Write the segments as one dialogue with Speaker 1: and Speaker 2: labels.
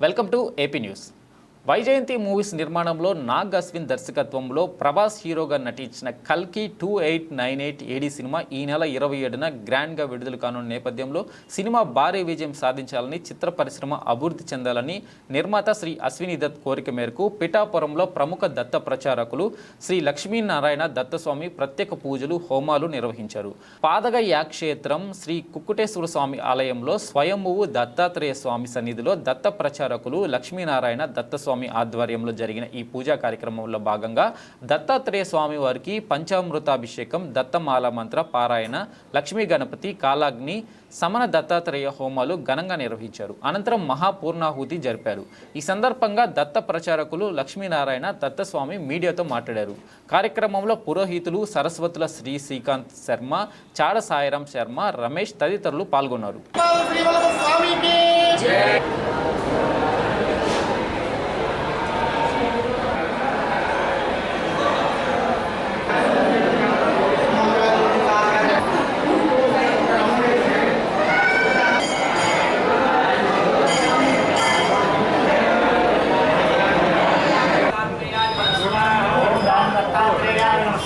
Speaker 1: Welcome to AP news Vyjayanthi movies నిర్మాణంలో నాగ్ అశ్విన్ దర్శకత్వంలో ప్రభాస్ హీరోగా నటించిన కల్కి two eight nine eight AD cinema ఈ నెల ఇరవై ఏడున గ్రాండ్గా విడుదల కానున్న నేపథ్యంలో సినిమా భారీ విజయం సాధించాలని చిత్ర పరిశ్రమ అభివృద్ధి చెందాలని నిర్మాత శ్రీ అశ్విని దత్ కోరిక మేరకు పిఠాపురంలో ప్రముఖ దత్త ప్రచారకులు శ్రీ లక్ష్మీనారాయణ దత్తస్వామి ప్రత్యేక పూజలు హోమాలు నిర్వహించారు. పాదగ యాక్షేత్రం శ్రీ కుక్కుటేశ్వర స్వామి ఆలయంలో స్వయంభువు దత్తాత్రేయ స్వామి సన్నిధిలో దత్త ప్రచారకులు లక్ష్మీనారాయణ దత్తస్వామి ఆధ్వర్యంలో జరిగిన ఈ పూజా కార్యక్రమంలో భాగంగా దత్తాత్రేయ స్వామి వారికి పంచామృతాభిషేకం దత్తమాల మంత్ర పారాయణ లక్ష్మీ గణపతి కాలాగ్ని సమన దత్తాత్రేయ హోమాలు ఘనంగా నిర్వహించారు. అనంతరం మహాపూర్ణాహుతి జరిపారు. ఈ సందర్భంగా దత్త ప్రచారకులు లక్ష్మీనారాయణ దత్తస్వామి మీడియాతో మాట్లాడారు. కార్యక్రమంలో పురోహితులు సరస్వతుల శ్రీ శ్రీకాంత్ శర్మ చాడ సాయిరాం శర్మ రమేష్ తదితరులు పాల్గొన్నారు.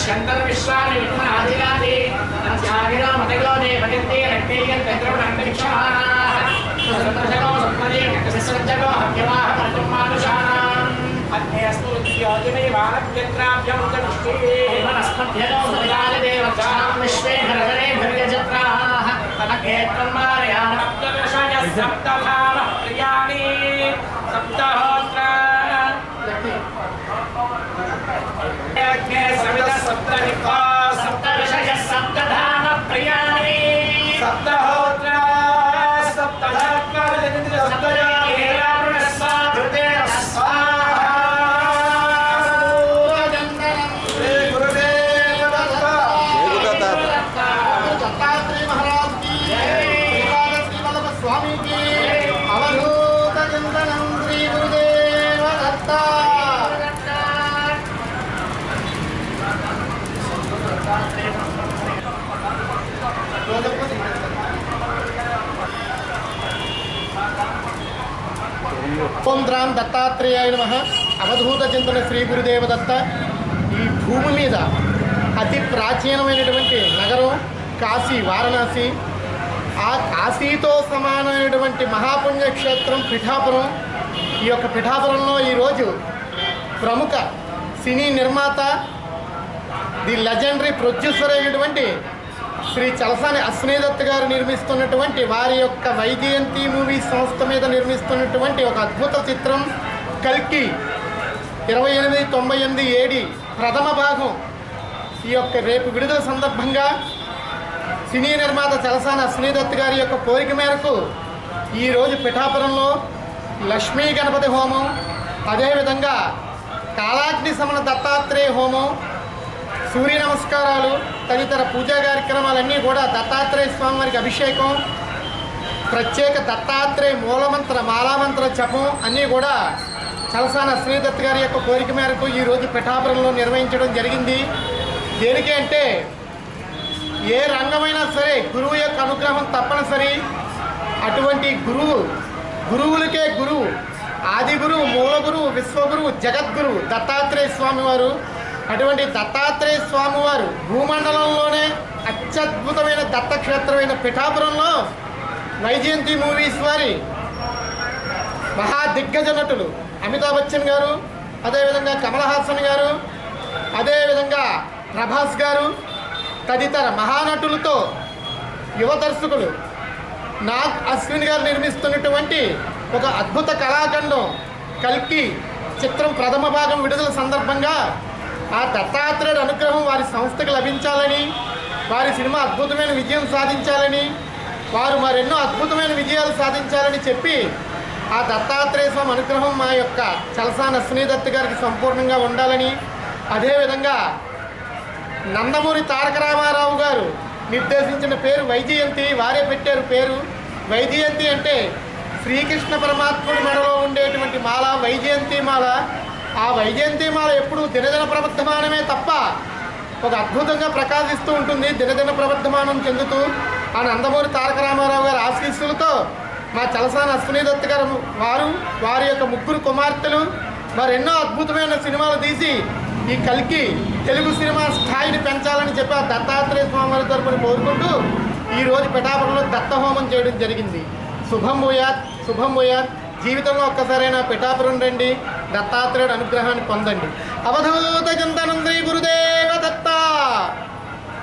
Speaker 2: शंकर विश्वान विक्रम आदिरादि आचार्यो मतगो देवगते रक्तेयं पेत्रम अंतरिक्षाः सुसंतर्षको सप्तदे ससंजको हव्यवाह मर्तं मानुषाणाम् अन्यस्तु
Speaker 3: योगिमे वानप्यत्राभ्यमुतनुष्ठे मनस्पद्यनो सदाले देवतानां विश्वे सप्तभामः प्रियाणि सप्तः ఓం రామ్ దత్తాత్రేయ నమ. అవధూత చింతన శ్రీ గురుదేవ దత్త ఈ భూమి మీద అతి ప్రాచీనమైనటువంటి నగరం కాశీ వారణాసి. ఆ కాశీతో సమానమైనటువంటి మహాపుణ్యక్షేత్రం పిఠాపురం. ఈ యొక్క పిఠాపురంలో ఈరోజు ప్రముఖ సినీ నిర్మాత ది లెజెండరీ ప్రొడ్యూసర్ అయినటువంటి శ్రీ చలసాని అశ్వనీదత్ గారు నిర్మిస్తున్నటువంటి వారి యొక్క వైజయంతి మూవీ సంస్థ మీద నిర్మిస్తున్నటువంటి ఒక అద్భుత చిత్రం కల్కి ఇరవై ఎనిమిది తొంభై ఎనిమిది ఏడి ప్రథమ భాగం. ఈ యొక్క రేపు విడుదల సందర్భంగా సినీ నిర్మాత చలసాని అశ్వనీదత్ గారి యొక్క కోరిక మేరకు ఈరోజు పిఠాపురంలో లక్ష్మీ గణపతి హోమం అదేవిధంగా కాలాగ్ని సమన దత్తాత్రేయ హోమం సూర్య నమస్కారాలు తదితర పూజా కార్యక్రమాలన్నీ కూడా దత్తాత్రేయ స్వామి వారికి అభిషేకం ప్రత్యేక దత్తాత్రేయ మూలమంత్ర మాలామంత్ర జపం అన్నీ కూడా చలసాన శ్రీదత్ గారి యొక్క కోరిక మేరకు ఈరోజు పిఠాపురంలో నిర్వహించడం జరిగింది. దేనికి అంటే ఏ రంగమైనా సరే గురువు యొక్క అనుగ్రహం తప్పనిసరి. అటువంటి గురువు గురువులకే గురువు ఆది గురువు మూల గురువు విశ్వగురువు జగద్గురువు దత్తాత్రేయ స్వామివారు అటువంటి దత్తాత్రేయ స్వామివారు భూమండలంలోనే అత్యద్భుతమైన దత్తక్షేత్రమైన పిఠాపురంలో వైజయంతి మూవీస్ వారి మహా దిగ్గజ నటులు అమితాబ్ బచ్చన్ గారు అదేవిధంగా కమల్ హాసన్ గారు అదేవిధంగా ప్రభాస్ గారు తదితర మహానటులతో యువ దర్శకులు నాగ్ అశ్విన్ గారు నిర్మిస్తున్నటువంటి ఒక అద్భుత కళాఖండం కల్కి చిత్రం ప్రథమ భాగం విడుదల సందర్భంగా ఆ దత్తాత్రేయుడు అనుగ్రహం వారి సంస్థకు లభించాలని వారి సినిమా అద్భుతమైన విజయం సాధించాలని వారు మరెన్నో అద్భుతమైన విజయాలు సాధించాలని చెప్పి ఆ దత్తాత్రేయ స్వామి అనుగ్రహం మా యొక్క చలసాన అశ్విని గారికి సంపూర్ణంగా ఉండాలని. అదేవిధంగా నందమూరి తారక రామారావు గారు నిర్దేశించిన పేరు వైజయంతి వారే పెట్టారు పేరు. వైజయంతి అంటే శ్రీకృష్ణ పరమాత్ముడి మెడలో ఉండేటువంటి మాల వైజయంతి మాల. ఆ వైజయంతి మాల ఎప్పుడు దినదిన ప్రవర్ధమానమే తప్ప ఒక అద్భుతంగా ప్రకాశిస్తూ ఉంటుంది దినదిన ప్రవర్ధమానం చెందుతూ ఆ నందమూరి తారక రామారావు గారి ఆశీస్సులతో మా చలసాని అశ్విని దత్ గారు వారు వారి యొక్క ముగ్గురు కుమార్తెలు మరెన్నో అద్భుతమైన సినిమాలు తీసి ఈ కలికి తెలుగు సినిమా స్థాయిని పెంచాలని చెప్పి ఆ దత్తాత్రేయ స్వామి వారి తరపున కోరుకుంటూ ఈరోజు పిఠాపురంలో దత్త హోమం చేయడం జరిగింది. శుభం భూయాత్ శుభం భూయాత్. జీవితంలో ఒక్కసారైనా పిఠాపురం రండి. దత్తాత్రేయుడు అనుగ్రహాన్ని పొందండి. అవధూత చింతనంద్రి గురుదే